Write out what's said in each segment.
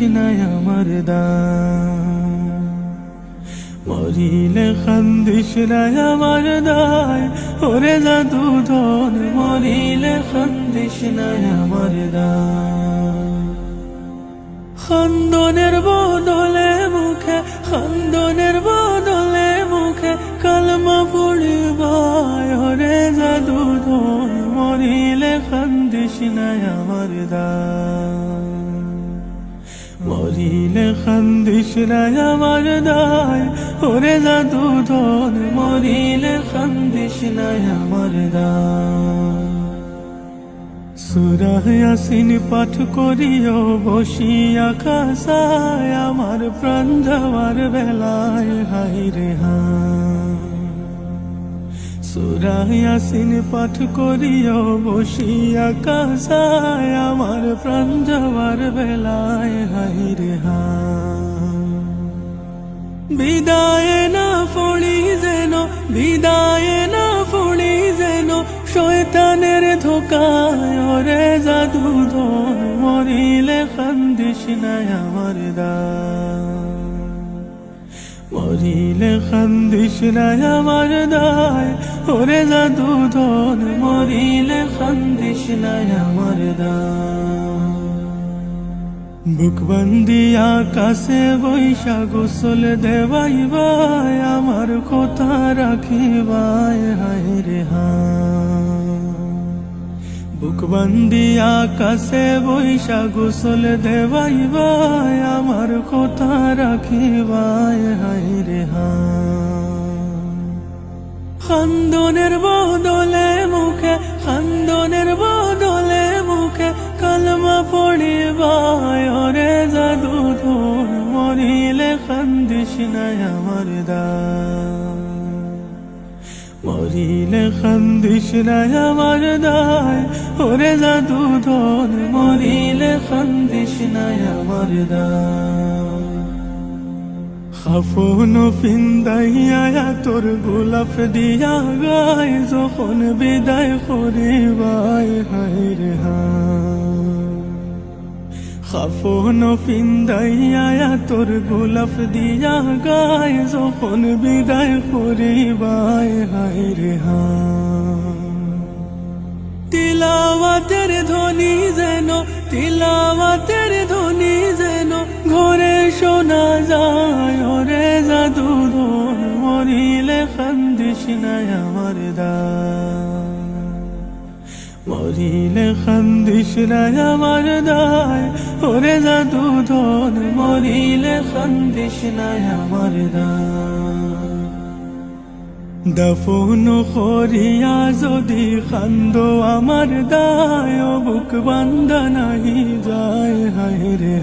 নাই আমার দায়। মরিলে খান্দিস নাই আমার দায়। ওরে জাদু ধন, মরিলে খান্দিস নাই আমার দায়। খান্দনের বদলে মুখে, খন্দনের বদলে মুখে কালমা পড়িবায়। ওরে জাদু ধন, মরিলে খান্দিস নাই আমার দায়। মরিলে খান্দিস নাই আমার দায়। ওরে জাদু ধন, মরিলে খান্দিস নাই আমার দায়। সুরাহ ইয়াসিন পাঠ করিও বসিয়া খাসায় আমার প্রাণ যাওয়ার বেলায় হাই রে সুরাহ ইয়াসিন পাঠ করিও, বসিয়া খাসায় আমার প্রাণ যাওয়ার বেলায় হাই রে বিদায় না ফড়ি যেন, বিদায় না ফড়ি যেন, শয়তানের ধোকায় ওরে জাদু ধন মরিলে খান্দিস নাই আমার দায়। মরিলে খান্দিস নাই আমার দায় ওরে জাদু ধন মরিলে খান্দিস নাই আমার দায় বুক বন্দিয়া কাছে বৈশা গোসল দেবাই ভাই, আমার কথা রাখিবাই হায় রে বুক বন্দিয়া কাছে বৈশা গোসল দেবাই ভাই, আমার কথা রাখিবাই হায় রে খান্দনের বদলে মুখে, খান্দনের বদলে মুখে কালমা পড়িবায় ওরে জাদু ধন মরিলে খান্দিস নাই আমার দায় মরিলে খান্দিস নাই আমার দায় ওরে জাদু ধন মরিলে খান্দিস নাই আমার দায় খাফন ফিন্দাইয়া তোর গোলাপ দিয়া গায় যখন বিদায় করিবাই হায় রে খাফন ফিন্দাইয়া তোর গোলাপ দিয়া গায় যখন বিদায় করিবাই হায় রে তিলাওয়াতের ধ্বনি যেন তিলাওয়াতের নাই দায় মরিলে খান্দিস নাই আমার দায়, ওরে জাদু ধন, মরিলে খান্দিস নাই আমার দায়। দফন করিয়া যদি খান্দ আমার দায় বুক বান্দা নাহি যায় হায় রে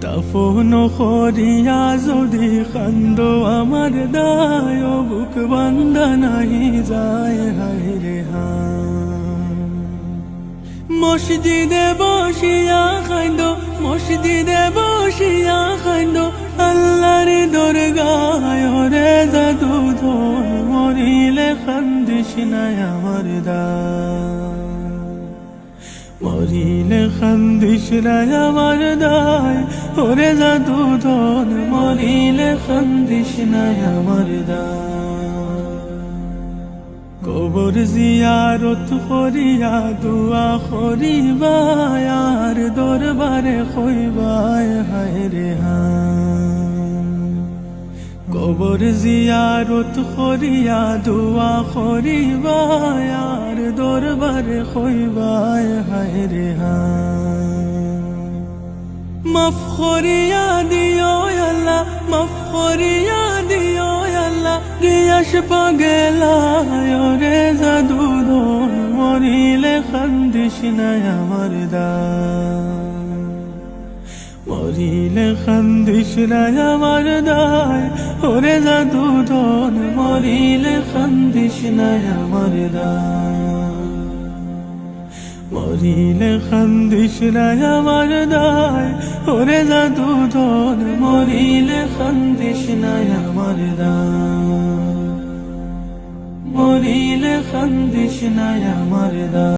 দফন করিয়া যদি খান্দ আমার দায় বুক বান্দা নাহি যায় হায় রে মসজিদে বসিয়া খাইন্দ মসজিদে বসিয়া খাইন্দ আল্লাহর দরগায় রে জাদু ধন মরিলে খান্দিস নাই আমার দায় মরিলে খান্দিস আমার দায়, ওরে জাদু ধন, মরিলে খান্দিস আমার দায়। কবর জিয়ারত করিয়া দুয়া করিবায়, আর দরবারে কইবায় হায় রে কবর জিয়ারত করিয়া দুয়া করিবায় দরবারে কইবায় হায় রে মাফ করিয়া দিও আল্লাহ, মাফ করিয়া দিও আল্লাহ। রিয়াস পাগেলায় রে জাদু ধন মরিলে খান্দিস নাই আমার দায় মরিলে খান্দিস নাই আমার দায়, ওরে জাদু ধন মরিলে খান্দিস নাই আমার দায় মরিলে খান্দিস রায় আমার দায়, ওরে জাদু ধন, মরিলে খান্দিস রায় আমার দায়। মরিলে খান্দিস রায় আমার দায়।